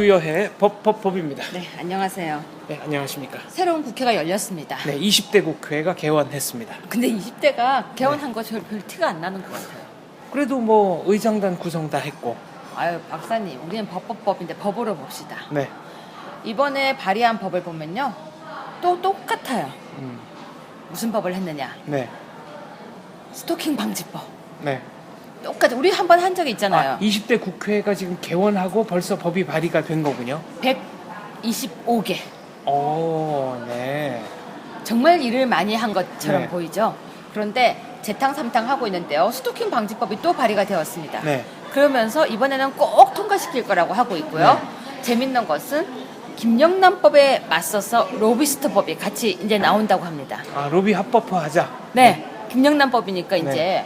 유여해 법, 법, 법입니다. 네, 안녕하세요. 네, 안녕하십니까. 새로운 국회가 열렸습니다. 네, 20대 국회가 개원했습니다. 근데 20대가 개원한 거별 티가 안 나는 것 같아요. 그래도 뭐 의장단 구성 다 했고, 아유, 박사님, 우리는 법법법인데 법으로 봅시다. 네, 이번에 발의한 법을 보면요. 또 똑같아요. 음, 무슨 법을 했느냐? 네, 스토킹 방지법. 네. 똑같아. 우리 한 번 한 적이 있잖아요. 아, 20대 국회가 지금 개원하고 벌써 법이 발의가 된 거군요. 125개. 오, 네. 정말 일을 많이 한 것처럼 네. 보이죠? 그런데 재탕 삼탕 하고 있는데요. 스토킹 방지법이 또 발의가 되었습니다. 네. 그러면서 이번에는 꼭 통과시킬 거라고 하고 있고요. 재밌는 것은 김영란법에 맞서서 로비스트법이 같이 이제 나온다고 합니다. 아, 로비 합법화 하자. 네, 김영란법이니까 네. 이제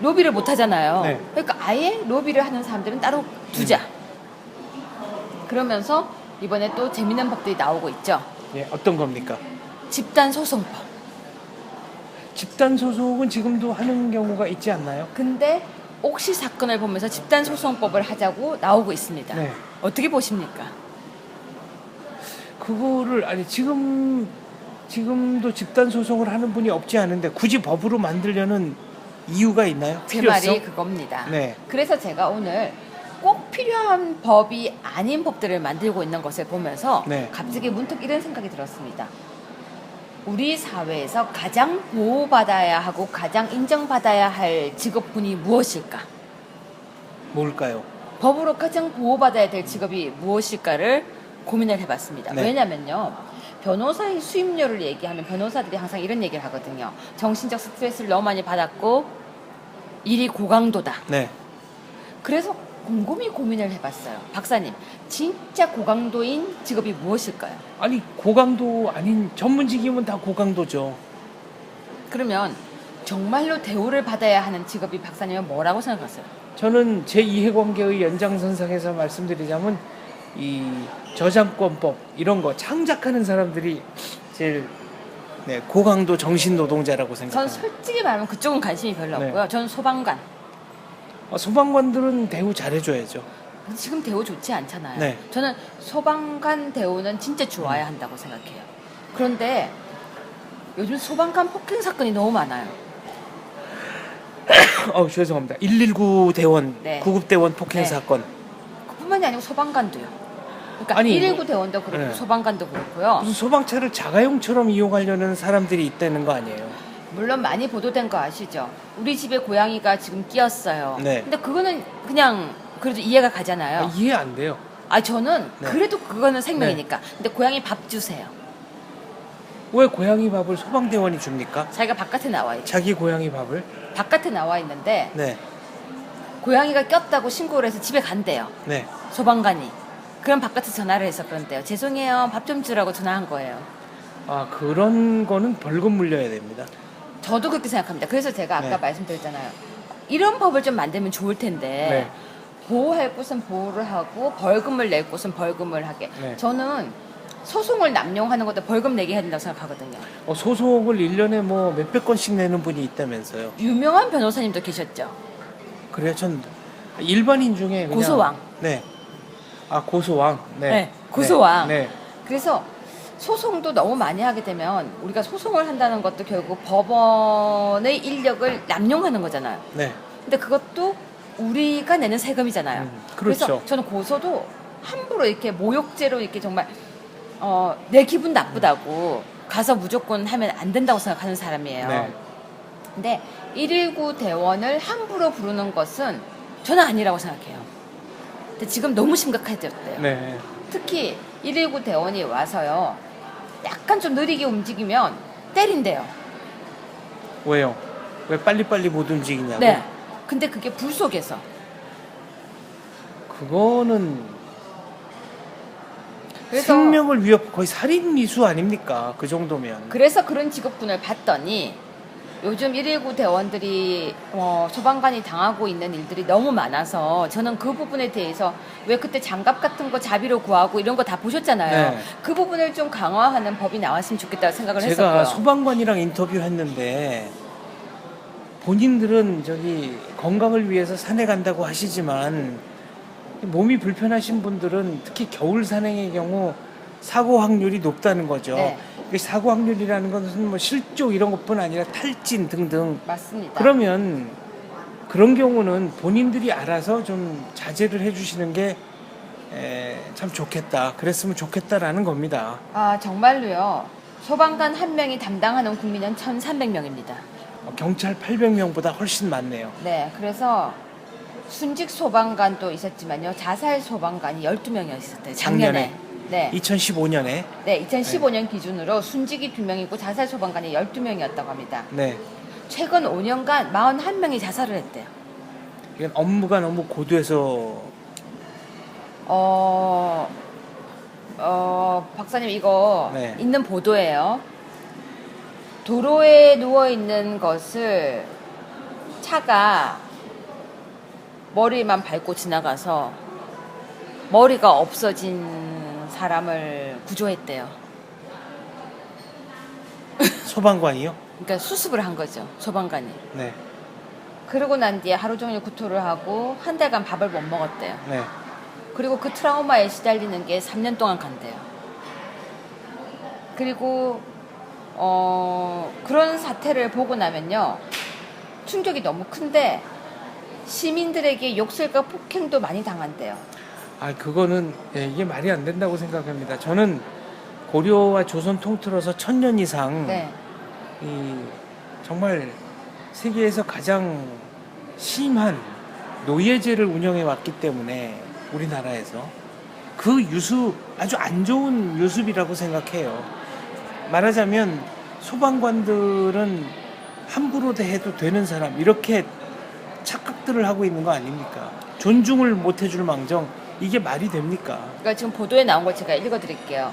로비를 못 하잖아요. 네. 그러니까 아예 로비를 하는 사람들은 따로 두자. 그러면서 이번에 또 재밌는 법들이 나오고 있죠. 예, 어떤 겁니까? 집단 소송법. 집단 소송은 지금도 하는 경우가 있지 않나요? 근데 옥시 사건을 보면서 집단 소송법을 하자고 나오고 있습니다. 네. 어떻게 보십니까? 그거를 아니 지금 지금도 집단 소송을 하는 분이 없지 않은데 굳이 법으로 만들려는 이유가 있나요? 제 필요성? 말이 그겁니다. 네. 그래서 제가 오늘 꼭 필요한 법이 아닌 법들을 만들고 있는 것을 보면서 네. 갑자기 문득 이런 생각이 들었습니다. 우리 사회에서 가장 보호받아야 하고 가장 인정받아야 할 직업군이 무엇일까? 뭘까요? 법으로 가장 보호받아야 될 직업이 무엇일까를 고민을 해봤습니다. 네. 왜냐면요. 변호사의 수임료를 얘기하면 변호사들이 항상 이런 얘기를 하거든요. 정신적 스트레스를 너무 많이 받았고 일이 고강도다. 네. 그래서 곰곰이 고민을 해봤어요. 박사님, 진짜 고강도인 직업이 무엇일까요? 아니 고강도 아닌 전문직이면 다 고강도죠. 그러면 정말로 대우를 받아야 하는 직업이 박사님은 뭐라고 생각하세요? 저는 제 이해관계의 연장선상에서 말씀드리자면 이 저작권법 이런 거 창작하는 사람들이 제일 네, 고강도 정신 노동자라고 전 생각합니다. 솔직히 말하면 그쪽은 관심이 별로 네. 없고요. 저는 소방관. 어, 소방관들은 대우 잘해줘야죠. 지금 대우 좋지 않잖아요. 네. 저는 소방관 대우는 진짜 좋아야 한다고 생각해요. 그런데 요즘 소방관 폭행 사건이 너무 많아요. 어 죄송합니다. 119 대원 네. 구급 대원 폭행 네. 사건 그뿐만이 아니고 소방관도요. 그러니까 아니, 119 뭐- 대원도 그렇고 네. 소방관도 그렇고요. 무슨 소방차를 자가용처럼 이용하려는 사람들이 있다는 거 아니에요? 물론 많이 보도된 거 아시죠? 우리 집에 고양이가 지금 끼었어요. 네. 근데 그거는 그냥 그래도 이해가 가잖아요. 아, 이해 안 돼요. 아 저는 네. 그래도 그거는 생명이니까. 근데 고양이 밥 주세요. 왜 고양이 밥을 소방대원이 줍니까? 자기가 바깥에 나와 있죠. 자기 고양이 밥을? 바깥에 나와 있는데 네, 고양이가 꼈다고 신고를 해서 집에 간대요. 네. 소방관이. 그럼 바깥에 전화를 해서 그런데요. 죄송해요. 밥 좀 주라고 전화한 거예요. 아 그런 거는 벌금 물려야 됩니다. 저도 그렇게 생각합니다. 그래서 제가 아까 네. 말씀드렸잖아요. 이런 법을 좀 만들면 좋을 텐데 네. 보호할 곳은 보호를 하고 벌금을 낼 곳은 벌금을 하게. 네. 저는 소송을 남용하는 것도 벌금 내게 해야 된다고 생각하거든요. 어, 소송을 1년에 뭐 몇백 건씩 내는 분이 있다면서요. 유명한 변호사님도 계셨죠. 그래요? 전 일반인 중에 그냥 고소왕. 네. 아 고소왕. 네. 네, 고소왕. 네. 그래서 소송도 너무 많이 하게 되면 우리가 소송을 한다는 것도 결국 법원의 인력을 남용하는 거잖아요. 네. 근데 그것도 우리가 내는 세금이잖아요. 음, 그렇죠. 래서 저는 고소도 함부로 이렇게 모욕죄로 이렇게 정말 어, 내 기분 나쁘다고 가서 무조건 하면 안 된다고 생각하는 사람이에요. 네. 근데 119 대원을 함부로 부르는 것은 저는 아니라고 생각해요. 근데 지금 너무 심각해졌대요. 네. 특히 119 대원이 와서요. 약간 좀 느리게 움직이면 때린대요. 왜요? 왜 빨리빨리 못 움직이냐고? 네. 근데 그게 불 속에서. 그거는 그래서 생명을 위협 거의 살인 미수 아닙니까? 그 정도면. 그래서 그런 직업군을 봤더니 요즘 119 대원들이 어, 소방관이 당하고 있는 일들이 너무 많아서 저는 그 부분에 대해서 왜 그때 장갑 같은 거 자비로 구하고 이런 거 다 보셨잖아요. 네. 그 부분을 좀 강화하는 법이 나왔으면 좋겠다고 생각을 제가 했었고요. 소방관이랑 인터뷰했는데 본인들은 저기 건강을 위해서 산에 간다고 하시지만 몸이 불편하신 분들은 특히 겨울 산행의 경우 사고 확률이 높다는 거죠. 네. 이 사고 확률이라는 것은 뭐 실족 이런 것뿐 아니라 탈진 등등. 맞습니다. 그러면 그런 경우는 본인들이 알아서 좀 자제를 해주시는 게참 좋겠다. 그랬으면 좋겠다라는 겁니다. 아 정말로요. 소방관 한 명이 담당하는 국민은 1,300명입니다. 어, 경찰 800명보다 훨씬 많네요. 네, 그래서 순직 소방관도 있었지만요. 자살 소방관이 12명이 있었대요. 작년에. 네. 2015년에 네, 2015년 기준으로 순직이 2명이고 자살 소방관이 12명이었다고 합니다. 네. 최근 5년간 41명이 자살을 했대요. 이건 업무가 너무 고도해서 어, 어, 박사님 이거 네. 있는 보도예요. 도로에 누워 있는 것을 차가 머리만 밟고 지나가서 머리가 없어진 사람을 구조했대요. 소방관이요. 그러니까 수습을 한 거죠. 소방관이. 네. 그러고 난 뒤에 하루 종일 구토를 하고 한 달간 밥을 못 먹었대요. 네. 그리고 그 트라우마에 시달리는 게 3년 동안 간대요. 그리고 어, 그런 사태를 보고 나면요. 충격이 너무 큰데 시민들에게 욕설과 폭행도 많이 당한대요. 아 그거는 예, 이게 말이 안 된다고 생각합니다. 저는 고려와 조선 통틀어서 천년 이상 네. 이 정말 세계에서 가장 심한 노예제를 운영해 왔기 때문에 우리나라에서 그 유수 아주 안 좋은 유습이라고 생각해요. 말하자면 소방관들은 함부로 대해도 되는 사람 이렇게 착각들을 하고 있는 거 아닙니까? 존중을 못 해줄 망정 이게 말이 됩니까? 그러니까 지금 보도에 나온 거 제가 읽어드릴게요.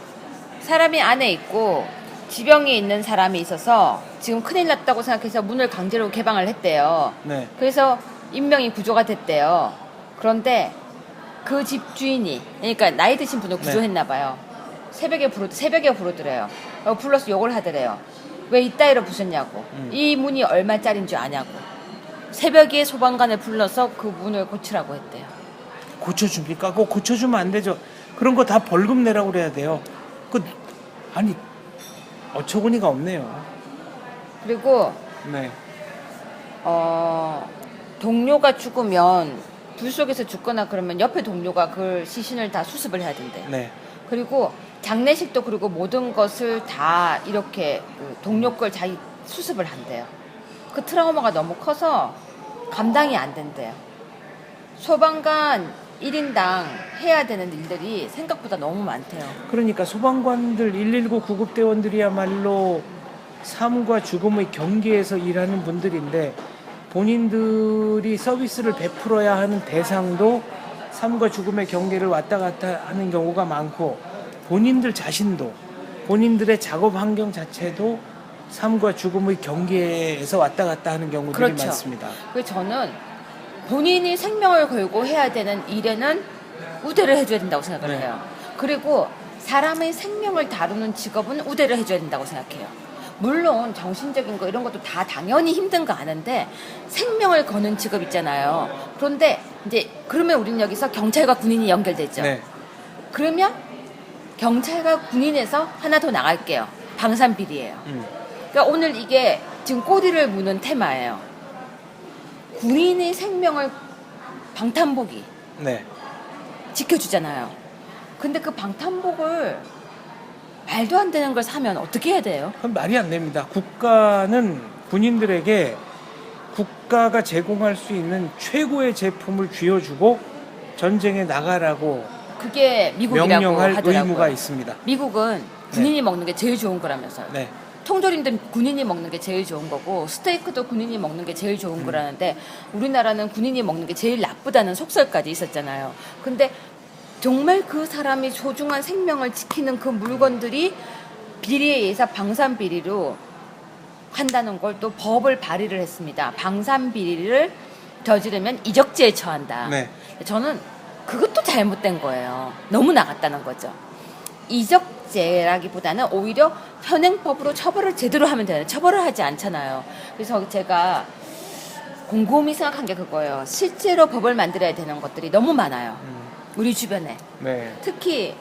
사람이 안에 있고 지병이 있는 사람이 있어서 지금 큰일 났다고 생각해서 문을 강제로 개방을 했대요. 네. 그래서 인명이 구조가 됐대요. 그런데 그 집 주인이 그러니까 나이 드신 분을 구조했나 봐요. 새벽에 부르 새벽에 부르더래요. 어, 불러서 욕을 하더래요. 왜 이따위로 부셨냐고. 음. 이 문이 얼마짜린 줄 아냐고. 새벽에 소방관을 불러서 그 문을 고치라고 했대요. 고쳐줍니까? 그거 고쳐주면 안 되죠. 그런 거 다 벌금 내라고 그래야 돼요. 그 아니 어처구니가 없네요. 그리고 네. 어, 동료가 죽으면 불 속에서 죽거나 그러면 옆에 동료가 그 시신을 다 수습을 해야 된대. 네. 그리고 장례식도 그리고 모든 것을 다 이렇게 그 동료 걸 자기 수습을 한대요. 그 트라우마가 너무 커서 감당이 안 된대요. 소방관 1인당 해야 되는 일들이 생각보다 너무 많대요. 그러니까 소방관들 119 구급대원들이야말로 삶과 죽음의 경계에서 일하는 분들인데 본인들이 서비스를 베풀어야 하는 대상도 삶과 죽음의 경계를 왔다 갔다 하는 경우가 많고 본인들 자신도 본인들의 작업 환경 자체도 삶과 죽음의 경계에서 왔다 갔다 하는 경우들이 그렇죠. 많습니다. 그래서 저는 본인이 생명을 걸고 해야 되는 일에는 우대를 해줘야 된다고 생각을 네. 해요. 그리고 사람의 생명을 다루는 직업은 우대를 해줘야 된다고 생각해요. 물론 정신적인 거 이런 것도 다 당연히 힘든 거 아는데 생명을 거는 직업 있잖아요. 그런데 이제 그러면 우리는 여기서 경찰과 군인이 연결되죠. 네. 그러면 경찰과 군인에서 하나 더 나갈게요. 방산비리예요. 음. 그러니까 오늘 이게 지금 꼬리를 무는 테마예요. 군인의 생명을 방탄복이 네. 지켜주잖아요. 근데 그 방탄복을 말도 안 되는 걸 사면 어떻게 해야 돼요? 그건 말이 안 됩니다. 국가는 군인들에게 국가가 제공할 수 있는 최고의 제품을 쥐어주고 전쟁에 나가라고 그게 미국이라고 명령할 하더라고요. 의무가 있습니다. 미국은 군인이 먹는 게 제일 좋은 거라면서요. 네. 통조림도 군인이 먹는 게 제일 좋은 거고 스테이크도 군인이 먹는 게 제일 좋은 거라는데 우리나라는 군인이 먹는 게 제일 나쁘다는 속설까지 있었잖아요. 근데 정말 그 사람이 소중한 생명을 지키는 그 물건들이 비리에 의해서 방산 비리로 한다는 걸 또 법을 발의를 했습니다. 방산 비리를 저지르면 이적죄에 처한다. 네. 저는 그것도 잘못된 거예요. 너무 나갔다는 거죠. 이적 죄라기보다는 오히려 현행법으로 처벌을 제대로 하면 되는데 처벌을 하지 않잖아요. 그래서 제가 곰곰이 생각한 게 그거예요. 실제로 법을 만들어야 되는 것들이 너무 많아요. 음. 우리 주변에 네. 특히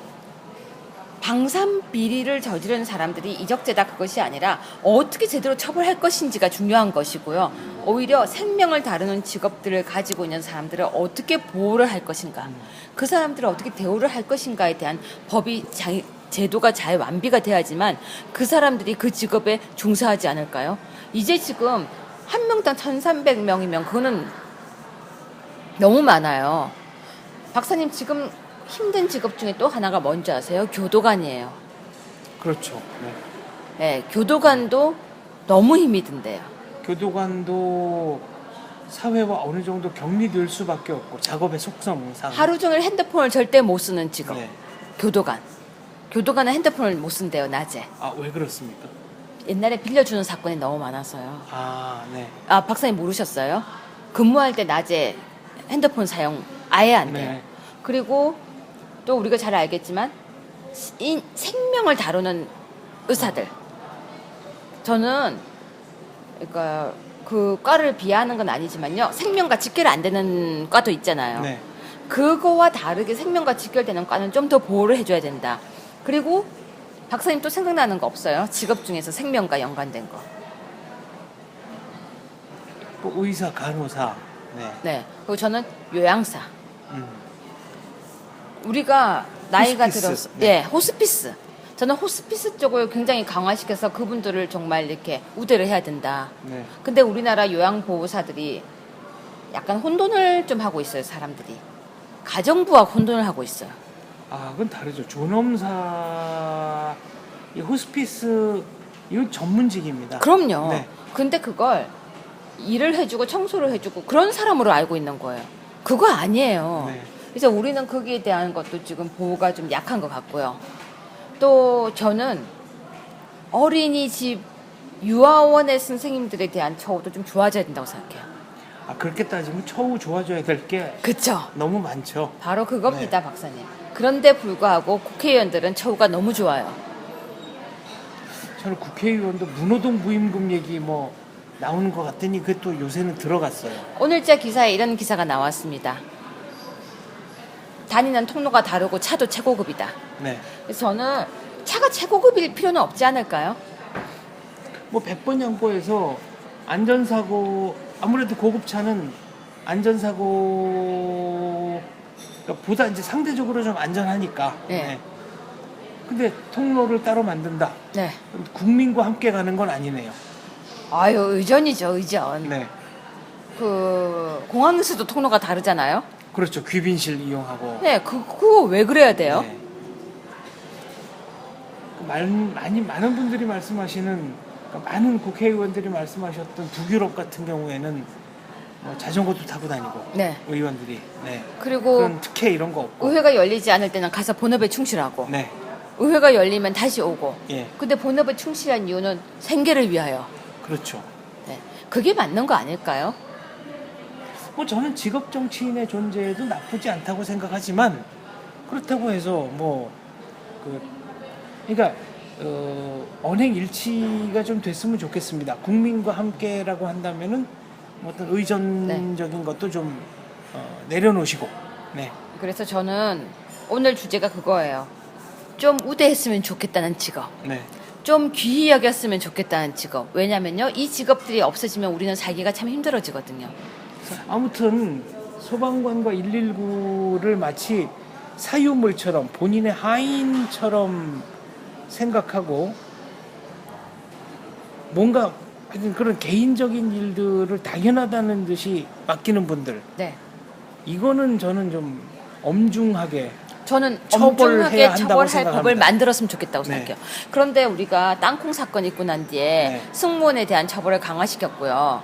방산 비리를 저지른 사람들이 이적죄다 그것이 아니라 어떻게 제대로 처벌할 것인지가 중요한 것이고요. 오히려 생명을 다루는 직업들을 가지고 있는 사람들을 어떻게 보호를 할 것인가, 그 사람들을 어떻게 대우를 할 것인가에 대한 법이 자, 제도가 잘 완비가 돼야지만 그 사람들이 그 직업에 종사하지 않을까요? 이제 지금 한 명당 1,300명이면 그거는 너무 많아요. 박사님 지금 힘든 직업 중에 또 하나가 뭔지 아세요? 교도관이에요. 그렇죠. 네. 네, 교도관도 너무 힘이 든대요. 교도관도 사회와 어느 정도 격리될 수밖에 없고 작업의 속성상 하루 종일 핸드폰을 절대 못 쓰는 직업. 네. 교도관. 교도관은 핸드폰을 못 쓴대요, 낮에. 아 왜 그렇습니까? 옛날에 빌려주는 사건이 너무 많아서요. 아 네. 아, 박사님 모르셨어요? 근무할 때 낮에 핸드폰 사용 아예 안 돼요. 네. 그리고 또 우리가 잘 알겠지만 이 생명을 다루는 의사들. 저는 그러니까 그 과를 비하하는 건 아니지만요. 생명과 직결 안 되는 과도 있잖아요. 네. 그거와 다르게 생명과 직결되는 과는 좀 더 보호를 해줘야 된다. 그리고 박사님 또 생각나는 거 없어요? 직업 중에서 생명과 연관된 거. 뭐 의사, 간호사. 네. 네. 그리고 저는 요양사. 음. 우리가 나이가 호스피스, 들어서 네. 예 호스피스 저는 호스피스 쪽을 굉장히 강화시켜서 그분들을 정말 이렇게 우대를 해야 된다. 네. 근데 우리나라 요양보호사들이 약간 혼돈을 좀 하고 있어요 사람들이 가정부와 혼돈을 하고 있어요. 아 그건 다르죠. 존엄사 이 호스피스 이건 전문직입니다. 그럼요. 네. 근데 그걸 일을 해주고 청소를 해주고 그런 사람으로 알고 있는 거예요. 그거 아니에요. 네. 그래서 우리는 거기에 대한 것도 지금 보호가 좀 약한 것 같고요. 또 저는 어린이집 유아원의 선생님들에 대한 처우도 좀 좋아져야 된다고 생각해요. 아 그렇게 따지면 처우 좋아져야 될 게 그쵸? 너무 많죠. 바로 그겁니다, 박사님. 그런데 불구하고 국회의원들은 처우가 너무 좋아요. 저는 국회의원도 문호동 부임금 얘기 뭐 나오는 것 같더니 그게 또 요새는 들어갔어요. 오늘자 기사에 이런 기사가 나왔습니다. 다니는 통로가 다르고 차도 최고급이다. 네. 그래서 저는 차가 최고급일 필요는 없지 않을까요? 뭐 100번 양보해서 안전사고 아무래도 고급차는 안전사고 그러니까 보다 이제 상대적으로 좀 안전하니까. 네. 근데 통로를 따로 만든다. 네. 국민과 함께 가는 건 아니네요. 아유, 의전이죠, 의전. 네. 그, 공항에서도 통로가 다르잖아요? 그렇죠. 귀빈실 이용하고. 네, 그, 그거 왜 그래야 돼요? 네. 그 말, 많이 많은 분들이 말씀하시는 그러니까 많은 국회의원들이 말씀하셨던 북유럽 같은 경우에는 뭐 자전거도 타고 다니고 네. 의원들이 네. 그리고 그런 특혜 이런 거 없고 의회가 열리지 않을 때는 가서 본업에 충실하고, 네. 의회가 열리면 다시 오고, 예. 근데 본업에 충실한 이유는 생계를 위하여. 그렇죠. 네. 그게 맞는 거 아닐까요? 뭐 저는 직업 정치인의 존재도 나쁘지 않다고 생각하지만 그렇다고 해서 뭐그 그러니까 어, 언행 일치가 좀 됐으면 좋겠습니다. 국민과 함께라고 한다면은 뭐 어떤 의전적인 것도 좀 어, 내려놓으시고 네. 그래서 저는 오늘 주제가 그거예요. 좀 우대했으면 좋겠다는 직업. 네. 좀 귀히 여겼으면 좋겠다는 직업. 왜냐면요. 이 직업들이 없어지면 우리는 살기가 참 힘들어지거든요. 아무튼 소방관과 119를 마치 사유물처럼 본인의 하인처럼 생각하고 뭔가 그런 개인적인 일들을 당연하다는 듯이 맡기는 분들 네. 이거는 저는 좀 엄중하게 저는 엄중하게 처벌할 생각합니다. 법을 만들었으면 좋겠다고 네. 생각해요. 그런데 우리가 땅콩 사건 있고 난 뒤에 네. 승무원에 대한 처벌을 강화시켰고요.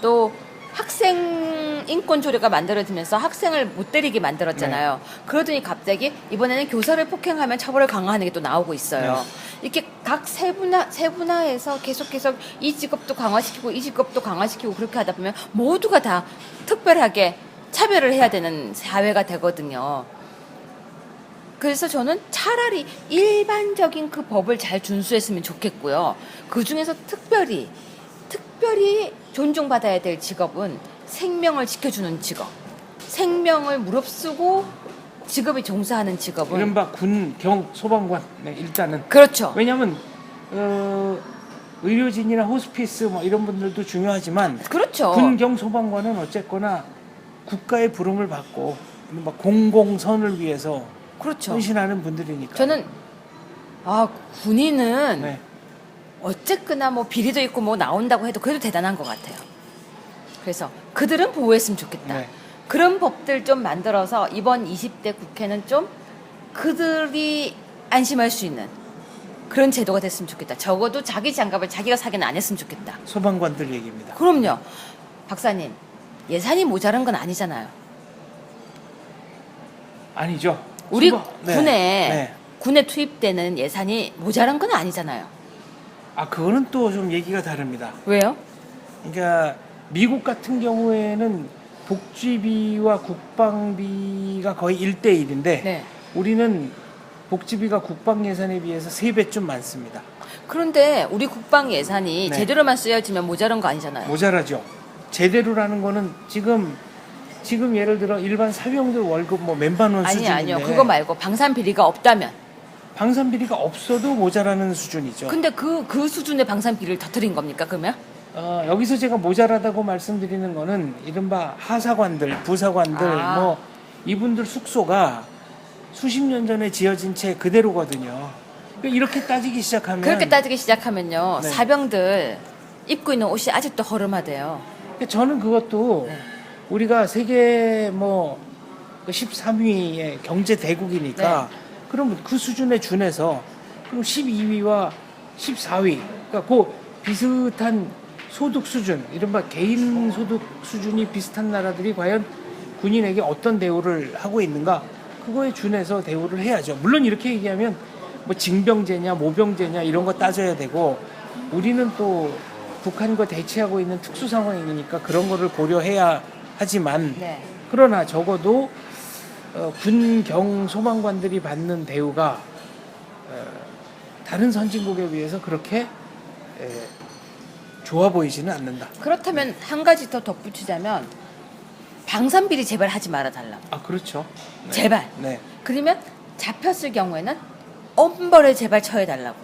또 학생 인권 조례가 만들어지면서 학생을 못 때리게 만들었잖아요. 네. 그러더니 갑자기 이번에는 교사를 폭행하면 처벌을 강화하는 게 또 나오고 있어요. 네. 이렇게 각 세분화 세분화해서 계속 계속 이 직업도 강화시키고 이 직업도 강화시키고 그렇게 하다 보면 모두가 다 특별하게 차별을 해야 되는 사회가 되거든요. 그래서 저는 차라리 일반적인 그 법을 잘 준수했으면 좋겠고요. 그 중에서 특별히 특별히 존중받아야 될 직업은 생명을 지켜주는 직업. 생명을 무릅쓰고 직업이 종사하는 직업은 이른바 군, 경, 소방관. 네, 일단은 그렇죠. 왜냐하면 어, 의료진이나 호스피스 뭐 이런 분들도 중요하지만 그렇죠. 군 경 소방관은 어쨌거나 국가의 부름을 받고 이른바 공공선을 위해서 그렇죠. 헌신하는 분들이니까. 저는 아 군인은 네. 어쨌거나 뭐 비리도 있고 뭐 나온다고 해도 그래도 대단한 것 같아요. 그래서 그들은 보호했으면 좋겠다. 네. 그런 법들 좀 만들어서 이번 20대 국회는 좀 그들이 안심할 수 있는 그런 제도가 됐으면 좋겠다. 적어도 자기 장갑을 자기가 사기는 안 했으면 좋겠다. 소방관들 얘기입니다. 그럼요. 박사님, 예산이 모자란 건 아니잖아요. 아니죠. 우리 소방- 네. 군에 네. 군에 투입되는 예산이 모자란 건 아니잖아요. 아 그거는 또 좀 얘기가 다릅니다. 왜요? 그러니까 미국 같은 경우에는 복지비와 국방비가 거의 1대1인데 네. 우리는 복지비가 국방 예산에 비해서 3배쯤 많습니다. 그런데 우리 국방 예산이 네. 제대로만 쓰여지면 모자란 거 아니잖아요. 모자라죠. 제대로라는 거는 지금 지금 예를 들어 일반 사병들 월급 뭐 몇만 원 아니 수준인데 아니요. 그거 말고 방산 비리가 없다면. 방산 비리가 없어도 모자라는 수준이죠. 근데 그 그 수준의 방산 비리를 터뜨린 겁니까 그러면? 어, 여기서 제가 모자라다고 말씀드리는 거는 이른바 하사관들, 부사관들 아. 뭐 이분들 숙소가 수십 년 전에 지어진 채 그대로거든요. 그러니까 이렇게 따지기 시작하면 그렇게 따지기 시작하면요 네. 사병들 입고 있는 옷이 아직도 허름하대요. 그러니까 저는 그것도 네. 우리가 세계 뭐 13위의 경제 대국이니까 네. 그러면 그 수준에 준해서 그럼 12위와 14위 그러니까 그 비슷한 소득 수준 이른바 개인 소득 수준이 비슷한 나라들이 과연 군인에게 어떤 대우를 하고 있는가 그거에 준해서 대우를 해야죠 물론 이렇게 얘기하면 뭐 징병제냐 모병제냐 이런 거 따져야 되고 우리는 또 북한과 대치하고 있는 특수 상황이니까 그런 거를 고려해야 하지만 네. 그러나 적어도 어, 군경 소방관들이 받는 대우가 어, 다른 선진국에 비해서 그렇게 에, 좋아 보이지는 않는다. 그렇다면 한 가지 더 덧붙이자면 방산 비리 제발 하지 말아 달라. 아 그렇죠. 네. 제발. 네. 그러면 잡혔을 경우에는 엄벌에 제발 처해 달라고.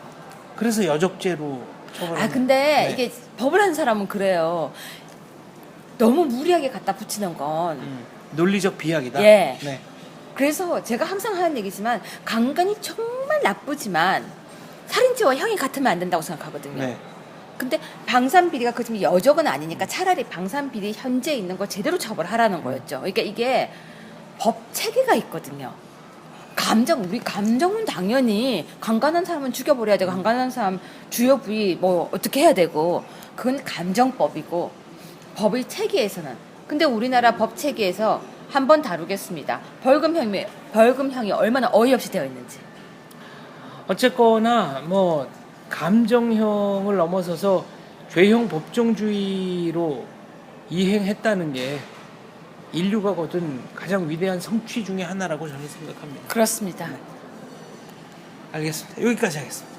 그래서 여적죄로 처벌. 아 근데 네. 이게 법을 한 사람은 그래요. 너무 무리하게 갖다 붙이는 건 음, 논리적 비약이다. 예. 네. 그래서 제가 항상 하는 얘기지만 강간이 정말 나쁘지만 살인죄와 형이 같으면 안 된다고 생각하거든요. 네. 근데 방산 비리가 그 지금 여적은 아니니까 차라리 방산 비리 현재 있는 걸 제대로 처벌하라는 거였죠. 그러니까 이게 법 체계가 있거든요. 감정 우리 감정은 당연히 강간한 사람은 죽여버려야 되고 강간한 사람 주요 부위 뭐 어떻게 해야 되고 그건 감정법이고 법의 체계에서는 근데 우리나라 법 체계에서 한번 다루겠습니다. 벌금 형이 벌금형이 얼마나 어이없이 되어 있는지. 어쨌거나 뭐 감정형을 넘어서서 죄형 법정주의로 이행했다는 게 인류가 거둔 가장 위대한 성취 중의 하나라고 저는 생각합니다. 그렇습니다. 알겠습니다. 여기까지 하겠습니다.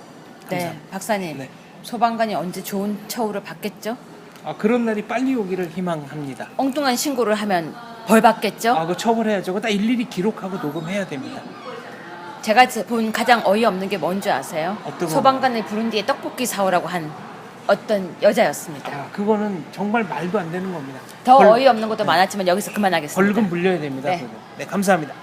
네, 감사합니다. 박사님. 네. 소방관이 언제 좋은 처우를 받겠죠? 아 그런 날이 빨리 오기를 희망합니다. 엉뚱한 신고를 하면 벌 받겠죠? 아그 처벌해야죠. 다 일일이 기록하고 녹음해야 됩니다. 제가 제- 본 가장 어이없는 게 뭔지 아세요? 어떤 소방관을 부른 뒤에 떡볶이 사오라고 한 어떤 여자였습니다. 아 그거는 정말 말도 안 되는 겁니다. 더 벌- 어이없는 것도 많았지만 여기서 그만하겠습니다. 벌금 물려야 됩니다. 네. 그거. 네 감사합니다.